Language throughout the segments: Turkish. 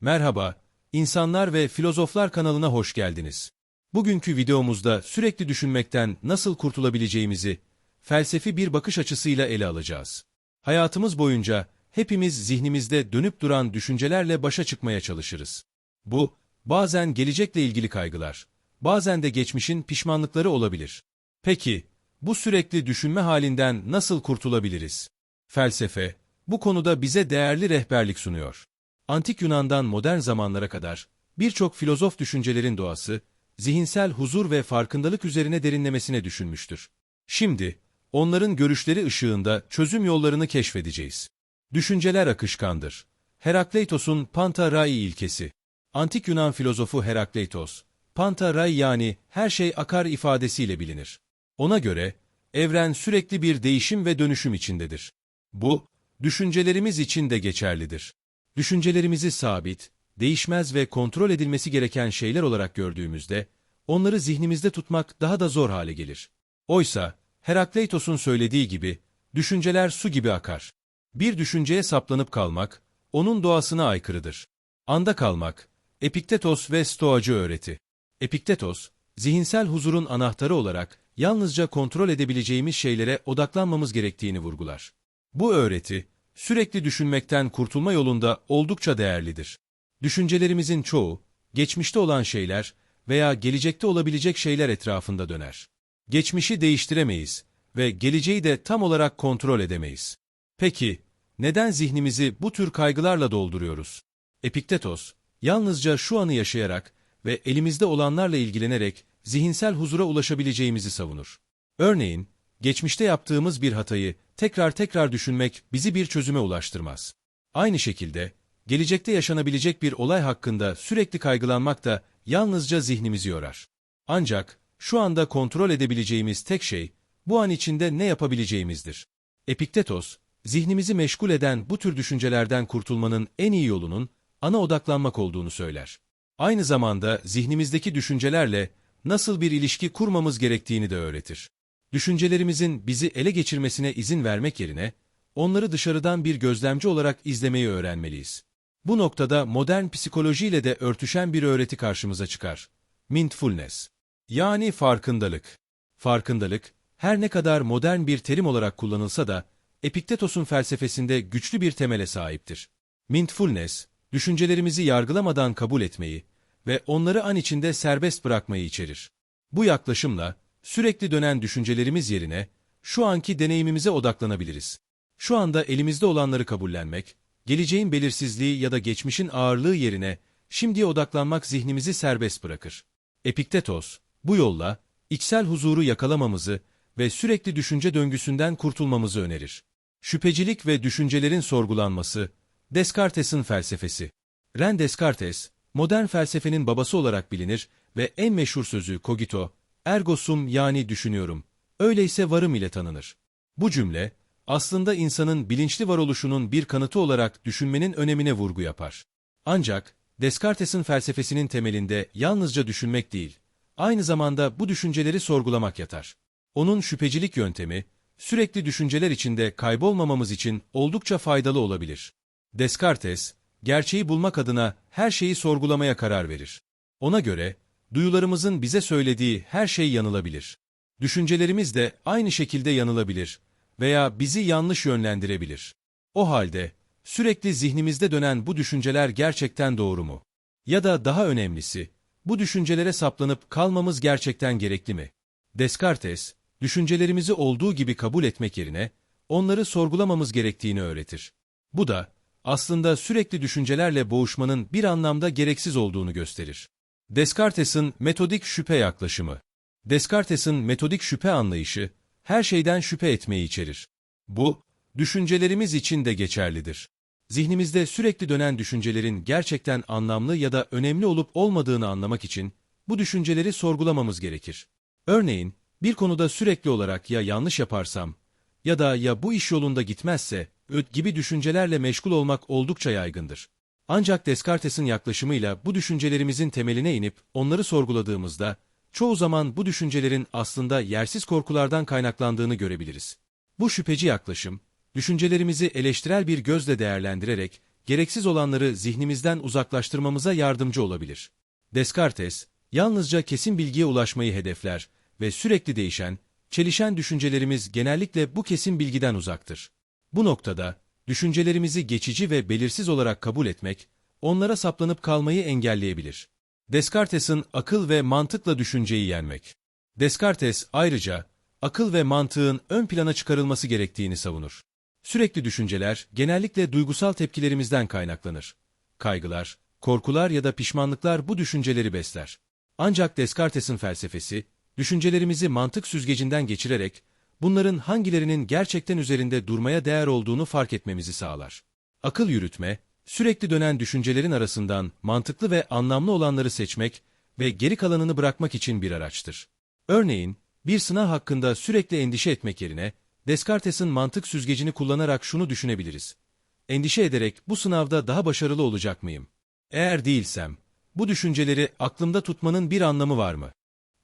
Merhaba, İnsanlar ve Filozoflar kanalına hoş geldiniz. Bugünkü videomuzda sürekli düşünmekten nasıl kurtulabileceğimizi felsefi bir bakış açısıyla ele alacağız. Hayatımız boyunca hepimiz zihnimizde dönüp duran düşüncelerle başa çıkmaya çalışırız. Bu, bazen gelecekle ilgili kaygılar, bazen de geçmişin pişmanlıkları olabilir. Peki, bu sürekli düşünme halinden nasıl kurtulabiliriz? Felsefe, bu konuda bize değerli rehberlik sunuyor. Antik Yunan'dan modern zamanlara kadar birçok filozof düşüncelerin doğası, zihinsel huzur ve farkındalık üzerine derinlemesine düşünmüştür. Şimdi, onların görüşleri ışığında çözüm yollarını keşfedeceğiz. Düşünceler akışkandır. Herakleitos'un Panta Rai ilkesi. Antik Yunan filozofu Herakleitos, Panta Rai yani her şey akar ifadesiyle bilinir. Ona göre, evren sürekli bir değişim ve dönüşüm içindedir. Bu, düşüncelerimiz için de geçerlidir. Düşüncelerimizi sabit, değişmez ve kontrol edilmesi gereken şeyler olarak gördüğümüzde, onları zihnimizde tutmak daha da zor hale gelir. Oysa, Herakleitos'un söylediği gibi, düşünceler su gibi akar. Bir düşünceye saplanıp kalmak, onun doğasına aykırıdır. Anda kalmak, Epiktetos ve Stoacı öğreti. Epiktetos, zihinsel huzurun anahtarı olarak yalnızca kontrol edebileceğimiz şeylere odaklanmamız gerektiğini vurgular. Bu öğreti, sürekli düşünmekten kurtulma yolunda oldukça değerlidir. Düşüncelerimizin çoğu, geçmişte olan şeyler veya gelecekte olabilecek şeyler etrafında döner. Geçmişi değiştiremeyiz ve geleceği de tam olarak kontrol edemeyiz. Peki, neden zihnimizi bu tür kaygılarla dolduruyoruz? Epiktetos, yalnızca şu anı yaşayarak ve elimizde olanlarla ilgilenerek zihinsel huzura ulaşabileceğimizi savunur. Örneğin, geçmişte yaptığımız bir hatayı tekrar tekrar düşünmek bizi bir çözüme ulaştırmaz. Aynı şekilde, gelecekte yaşanabilecek bir olay hakkında sürekli kaygılanmak da yalnızca zihnimizi yorar. Ancak, şu anda kontrol edebileceğimiz tek şey, bu an içinde ne yapabileceğimizdir. Epiktetos, zihnimizi meşgul eden bu tür düşüncelerden kurtulmanın en iyi yolunun, ana odaklanmak olduğunu söyler. Aynı zamanda zihnimizdeki düşüncelerle nasıl bir ilişki kurmamız gerektiğini de öğretir. Düşüncelerimizin bizi ele geçirmesine izin vermek yerine, onları dışarıdan bir gözlemci olarak izlemeyi öğrenmeliyiz. Bu noktada modern psikolojiyle de örtüşen bir öğreti karşımıza çıkar. Mindfulness. Yani farkındalık. Farkındalık, her ne kadar modern bir terim olarak kullanılsa da, Epiktetos'un felsefesinde güçlü bir temele sahiptir. Mindfulness, düşüncelerimizi yargılamadan kabul etmeyi ve onları an içinde serbest bırakmayı içerir. Bu yaklaşımla, sürekli dönen düşüncelerimiz yerine, şu anki deneyimimize odaklanabiliriz. Şu anda elimizde olanları kabullenmek, geleceğin belirsizliği ya da geçmişin ağırlığı yerine, şimdiye odaklanmak zihnimizi serbest bırakır. Epiktetos, bu yolla, içsel huzuru yakalamamızı ve sürekli düşünce döngüsünden kurtulmamızı önerir. Şüphecilik ve düşüncelerin sorgulanması, Descartes'in felsefesi. Ren Descartes, modern felsefenin babası olarak bilinir ve en meşhur sözü cogito, ergo sum yani düşünüyorum, öyleyse varım ile tanınır. Bu cümle, aslında insanın bilinçli varoluşunun bir kanıtı olarak düşünmenin önemine vurgu yapar. Ancak, Descartes'in felsefesinin temelinde yalnızca düşünmek değil, aynı zamanda bu düşünceleri sorgulamak yatar. Onun şüphecilik yöntemi, sürekli düşünceler içinde kaybolmamamız için oldukça faydalı olabilir. Descartes, gerçeği bulmak adına her şeyi sorgulamaya karar verir. Ona göre, duyularımızın bize söylediği her şey yanılabilir. Düşüncelerimiz de aynı şekilde yanılabilir veya bizi yanlış yönlendirebilir. O halde, sürekli zihnimizde dönen bu düşünceler gerçekten doğru mu? Ya da daha önemlisi, bu düşüncelere saplanıp kalmamız gerçekten gerekli mi? Descartes, düşüncelerimizi olduğu gibi kabul etmek yerine, onları sorgulamamız gerektiğini öğretir. Bu da, aslında sürekli düşüncelerle boğuşmanın bir anlamda gereksiz olduğunu gösterir. Descartes'in metodik şüphe yaklaşımı. Descartes'in metodik şüphe anlayışı, her şeyden şüphe etmeyi içerir. Bu, düşüncelerimiz için de geçerlidir. Zihnimizde sürekli dönen düşüncelerin gerçekten anlamlı ya da önemli olup olmadığını anlamak için, bu düşünceleri sorgulamamız gerekir. Örneğin, bir konuda sürekli olarak ya yanlış yaparsam ya da ya bu iş yolunda gitmezse, öt gibi düşüncelerle meşgul olmak oldukça yaygındır. Ancak Descartes'in yaklaşımıyla bu düşüncelerimizin temeline inip onları sorguladığımızda, çoğu zaman bu düşüncelerin aslında yersiz korkulardan kaynaklandığını görebiliriz. Bu şüpheci yaklaşım, düşüncelerimizi eleştirel bir gözle değerlendirerek gereksiz olanları zihnimizden uzaklaştırmamıza yardımcı olabilir. Descartes, yalnızca kesin bilgiye ulaşmayı hedefler ve sürekli değişen, çelişen düşüncelerimiz genellikle bu kesin bilgiden uzaktır. Bu noktada, düşüncelerimizi geçici ve belirsiz olarak kabul etmek, onlara saplanıp kalmayı engelleyebilir. Descartes'in akıl ve mantıkla düşünceyi yenmek. Descartes ayrıca, akıl ve mantığın ön plana çıkarılması gerektiğini savunur. Sürekli düşünceler genellikle duygusal tepkilerimizden kaynaklanır. Kaygılar, korkular ya da pişmanlıklar bu düşünceleri besler. Ancak Descartes'in felsefesi, düşüncelerimizi mantık süzgecinden geçirerek, bunların hangilerinin gerçekten üzerinde durmaya değer olduğunu fark etmemizi sağlar. Akıl yürütme, sürekli dönen düşüncelerin arasından mantıklı ve anlamlı olanları seçmek ve geri kalanını bırakmak için bir araçtır. Örneğin, bir sınav hakkında sürekli endişe etmek yerine, Descartes'in mantık süzgecini kullanarak şunu düşünebiliriz. Endişe ederek bu sınavda daha başarılı olacak mıyım? Eğer değilsem, bu düşünceleri aklımda tutmanın bir anlamı var mı?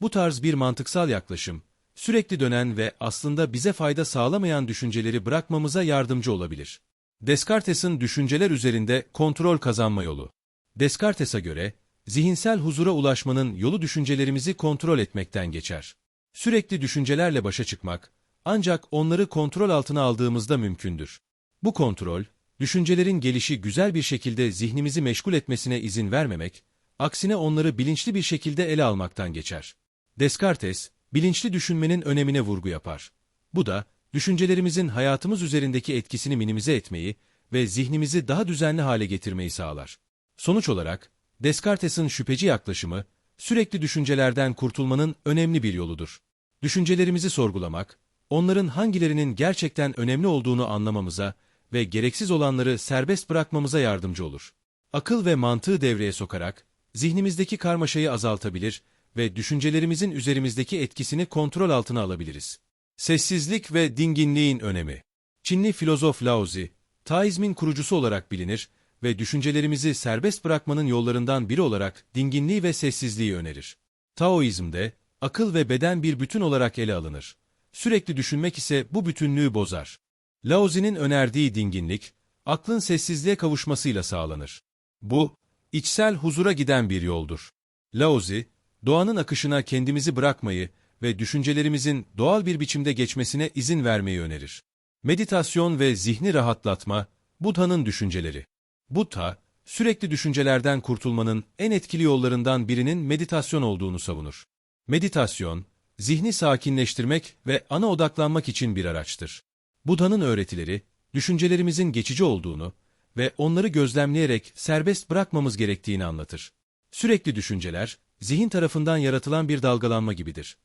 Bu tarz bir mantıksal yaklaşım, sürekli dönen ve aslında bize fayda sağlamayan düşünceleri bırakmamıza yardımcı olabilir. Descartes'in düşünceler üzerinde kontrol kazanma yolu. Descartes'e göre, zihinsel huzura ulaşmanın yolu düşüncelerimizi kontrol etmekten geçer. Sürekli düşüncelerle başa çıkmak, ancak onları kontrol altına aldığımızda mümkündür. Bu kontrol, düşüncelerin gelişi güzel bir şekilde zihnimizi meşgul etmesine izin vermemek, aksine onları bilinçli bir şekilde ele almaktan geçer. Descartes, bilinçli düşünmenin önemine vurgu yapar. Bu da, düşüncelerimizin hayatımız üzerindeki etkisini minimize etmeyi ve zihnimizi daha düzenli hale getirmeyi sağlar. Sonuç olarak, Descartes'in şüpheci yaklaşımı, sürekli düşüncelerden kurtulmanın önemli bir yoludur. Düşüncelerimizi sorgulamak, onların hangilerinin gerçekten önemli olduğunu anlamamıza ve gereksiz olanları serbest bırakmamıza yardımcı olur. Akıl ve mantığı devreye sokarak, zihnimizdeki karmaşayı azaltabilir ve düşüncelerimizin üzerimizdeki etkisini kontrol altına alabiliriz. Sessizlik ve dinginliğin önemi Çinli filozof Laozi, Taizmin kurucusu olarak bilinir ve düşüncelerimizi serbest bırakmanın yollarından biri olarak dinginliği ve sessizliği önerir. Taoizm'de, akıl ve beden bir bütün olarak ele alınır. Sürekli düşünmek ise bu bütünlüğü bozar. Laozi'nin önerdiği dinginlik, aklın sessizliğe kavuşmasıyla sağlanır. Bu, içsel huzura giden bir yoldur. Laozi, doğanın akışına kendimizi bırakmayı ve düşüncelerimizin doğal bir biçimde geçmesine izin vermeyi önerir. Meditasyon ve zihni rahatlatma, Budha'nın düşünceleri. Buddha, sürekli düşüncelerden kurtulmanın en etkili yollarından birinin meditasyon olduğunu savunur. Meditasyon, zihni sakinleştirmek ve ana odaklanmak için bir araçtır. Buda'nın öğretileri, düşüncelerimizin geçici olduğunu ve onları gözlemleyerek serbest bırakmamız gerektiğini anlatır. Sürekli düşünceler, zihin tarafından yaratılan bir dalgalanma gibidir.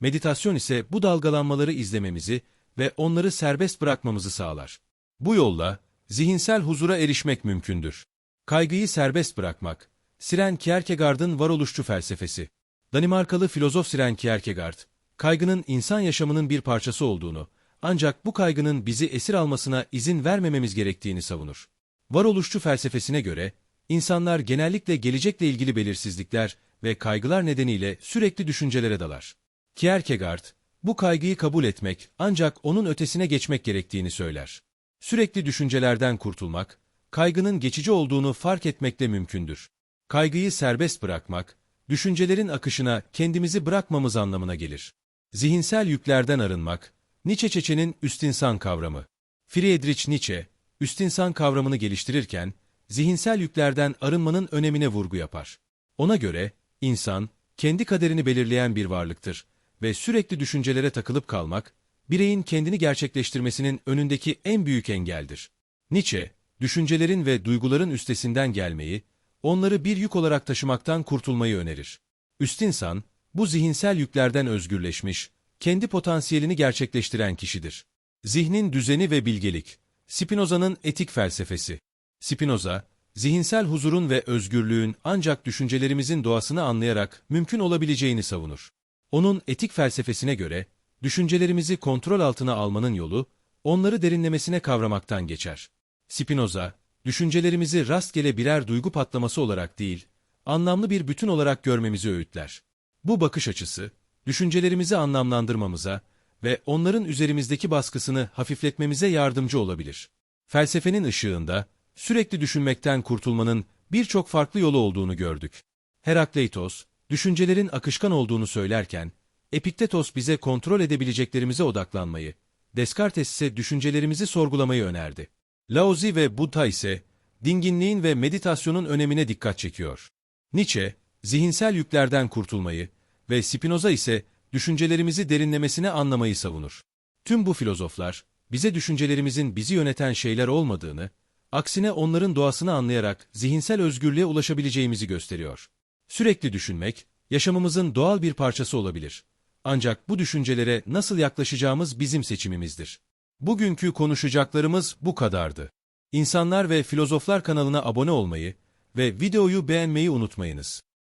Meditasyon ise bu dalgalanmaları izlememizi ve onları serbest bırakmamızı sağlar. Bu yolla, zihinsel huzura erişmek mümkündür. Kaygıyı serbest bırakmak, Siren Kierkegaard'ın varoluşçu felsefesi. Danimarkalı filozof Siren Kierkegaard, kaygının insan yaşamının bir parçası olduğunu, ancak bu kaygının bizi esir almasına izin vermememiz gerektiğini savunur. Varoluşçu felsefesine göre, insanlar genellikle gelecekle ilgili belirsizlikler ve kaygılar nedeniyle sürekli düşüncelere dalar. Kierkegaard, bu kaygıyı kabul etmek ancak onun ötesine geçmek gerektiğini söyler. Sürekli düşüncelerden kurtulmak, kaygının geçici olduğunu fark etmekle mümkündür. Kaygıyı serbest bırakmak, düşüncelerin akışına kendimizi bırakmamız anlamına gelir. Zihinsel yüklerden arınmak, Nietzsche Çeçe'nin üstinsan kavramı. Friedrich Nietzsche, üstinsan kavramını geliştirirken, zihinsel yüklerden arınmanın önemine vurgu yapar. Ona göre, insan, kendi kaderini belirleyen bir varlıktır ve sürekli düşüncelere takılıp kalmak, bireyin kendini gerçekleştirmesinin önündeki en büyük engeldir. Nietzsche, düşüncelerin ve duyguların üstesinden gelmeyi, onları bir yük olarak taşımaktan kurtulmayı önerir. Üstinsan, bu zihinsel yüklerden özgürleşmiş, kendi potansiyelini gerçekleştiren kişidir. Zihnin düzeni ve bilgelik, Spinoza'nın etik felsefesi. Spinoza, zihinsel huzurun ve özgürlüğün ancak düşüncelerimizin doğasını anlayarak mümkün olabileceğini savunur. Onun etik felsefesine göre, düşüncelerimizi kontrol altına almanın yolu, onları derinlemesine kavramaktan geçer. Spinoza, düşüncelerimizi rastgele birer duygu patlaması olarak değil, anlamlı bir bütün olarak görmemizi öğütler. Bu bakış açısı, düşüncelerimizi anlamlandırmamıza ve onların üzerimizdeki baskısını hafifletmemize yardımcı olabilir. Felsefenin ışığında, sürekli düşünmekten kurtulmanın birçok farklı yolu olduğunu gördük. Herakleitos, düşüncelerin akışkan olduğunu söylerken, Epiktetos bize kontrol edebileceklerimize odaklanmayı, Descartes ise düşüncelerimizi sorgulamayı önerdi. Laozi ve Buddha ise, dinginliğin ve meditasyonun önemine dikkat çekiyor. Nietzsche, zihinsel yüklerden kurtulmayı ve Spinoza ise düşüncelerimizi derinlemesine anlamayı savunur. Tüm bu filozoflar, bize düşüncelerimizin bizi yöneten şeyler olmadığını, aksine onların doğasını anlayarak zihinsel özgürlüğe ulaşabileceğimizi gösteriyor. Sürekli düşünmek, yaşamımızın doğal bir parçası olabilir. Ancak bu düşüncelere nasıl yaklaşacağımız bizim seçimimizdir. Bugünkü konuşacaklarımız bu kadardı. İnsanlar ve Filozoflar kanalına abone olmayı ve videoyu beğenmeyi unutmayınız.